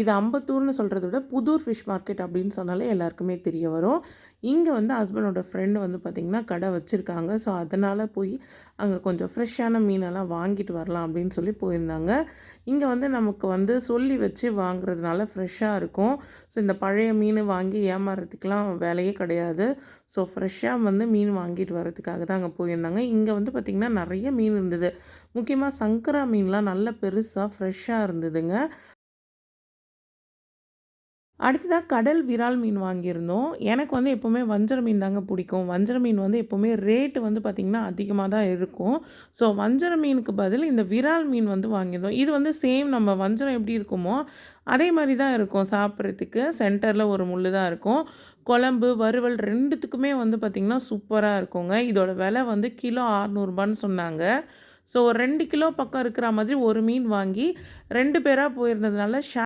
இது அம்பத்தூர்னு சொல்கிறத விட புதூர் ஃபிஷ் மார்க்கெட் அப்படின்னு சொன்னாலே எல்லாருக்குமே தெரிய வரும். இங்கே வந்து ஹஸ்பண்டோட ஃப்ரெண்டு வந்து பார்த்திங்கன்னா கடை வச்சுருக்காங்க. ஸோ அதனால் போய் அங்கே கொஞ்சம் ஃப்ரெஷ்ஷான மீனெல்லாம் வாங்கிட்டு வரலாம் அப்படின்னு சொல்லி போயிருந்தாங்க. இங்கே வந்து நமக்கு வந்து சொல்லி வச்சு வாங்குறதுனால ஃப்ரெஷ்ஷாக இருக்கும். ஸோ இந்த பழைய மீன் வாங்கி ஏமாறுறதுக்கெலாம் வேலையே கிடையாது. ஸோ ஃப்ரெஷ்ஷாக வந்து மீன் வாங்கிட்டு வரதுக்காக தான் அங்கே போயிருந்தாங்க. இங்கே வந்து பார்த்திங்கன்னா நிறைய மீன் இருந்தது. முக்கியமாக சங்கரா மீன்லாம் நல்ல பெருசாக ஃப்ரெஷ்ஷாக இருந்ததுங்க. அடுத்ததாக கடல் விரால் மீன் வாங்கியிருந்தோம். எனக்கு வந்து எப்போவுமே வஞ்சர மீன் தாங்க பிடிக்கும். வஞ்சர மீன் வந்து எப்போவுமே ரேட்டு வந்து பார்த்திங்கன்னா அதிகமாக தான் இருக்கும். ஸோ வஞ்சர மீனுக்கு பதில் இந்த விரால் மீன் வந்து வாங்கியிருந்தோம். இது வந்து சேம் நம்ம வஞ்சரம் எப்படி இருக்குமோ அதே மாதிரி தான் இருக்கும் சாப்பிட்றதுக்கு. சென்டரில் ஒரு முள் தான் இருக்கும். குழம்பு வறுவல் ரெண்டுத்துக்குமே வந்து பார்த்திங்கன்னா சூப்பராக இருக்குங்க. இதோட விலை வந்து கிலோ ஆறுநூறுபான்னு சொன்னாங்க. ஸோ ஒரு ரெண்டு கிலோ பக்கம் இருக்கிற மாதிரி ஒரு மீன் வாங்கி ரெண்டு பேராக போயிருந்ததுனால ஷே